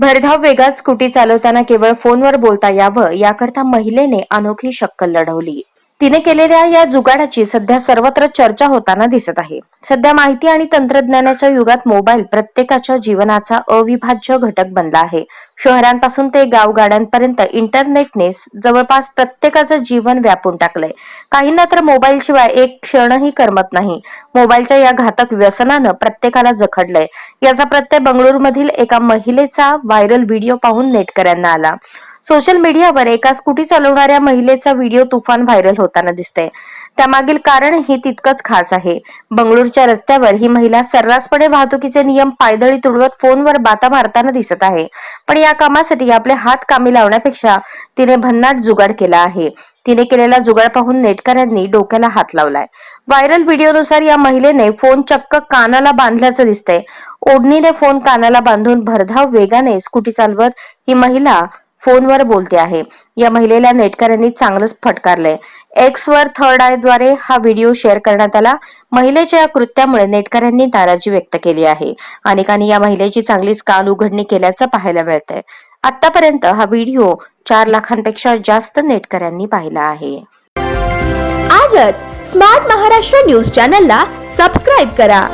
भरधाव वेगात स्कूटी चालवताना केवळ फोनवर बोलता यावं याकरता महिलेने अनोखी शक्कल लढवली. तिने केलेल्या या जुगाडाची सध्या सर्वत्र चर्चा होताना दिसत आहे. सध्या माहिती आणि तंत्रज्ञानाच्या युगात मोबाईल प्रत्येकाच्या जीवनाचा अविभाज्य घटक बनला आहे. शहरांपासून ते गावगाड्यांपर्यंत इंटरनेटने जवळपास प्रत्येकाचं जीवन व्यापून टाकलंय. काहींना तर मोबाईल शिवाय एक क्षणही करमत नाही. मोबाईलच्या या घातक व्यसनानं प्रत्येकाला जखडलंय. याचा प्रत्यय बंगळुरूमधील एका महिलेचा व्हायरल व्हिडिओ पाहून नेटकऱ्यांना आला. सोशल मीडियावर एका स्कूटी चालवणाऱ्या महिलेचा व्हिडिओ तुफान व्हायरल होताना दिसतंय. त्यामागील कारण ही तितकंच खास आहे. बंगळूरच्या रस्त्यावर ही महिला सर्रासपणे वाहतुकीचे नियम पायदळी तुडवत फोनवर बाता मारताना दिसत आहे. पण या कामासाठी आपले हात कामी लावण्यापेक्षा तिने भन्नाट जुगाड केला आहे. तिने केलेला जुगाड पाहून नेटकऱ्यांनी डोक्याला हात लावलाय. व्हायरल व्हिडिओनुसार या महिलेने फोन चक्क कानाला बांधल्याचं दिसतंय. ओढणीने फोन कानाला बांधून भरधाव वेगाने स्कूटी चालवत ही महिला फोनवर बोलते आहे. या महिलेला नेटकऱ्यांनी चांगलंच फटकारलंय. एक्स वर थर्ड आयद्वारे हा व्हिडिओ शेअर करण्यात आला. महिलेच्या या कृत्यामुळे नेटकऱ्यांनी नाराजी व्यक्त केली आहे. अनेकांनी या महिलेची चांगलीच कान उघडणी केल्याचं पाहायला मिळतंय. आतापर्यंत हा व्हिडिओ चार लाखांपेक्षा जास्त नेटकऱ्यांनी पाहिला आहे. आजच स्मार्ट महाराष्ट्र न्यूज चॅनलला सबस्क्राईब करा.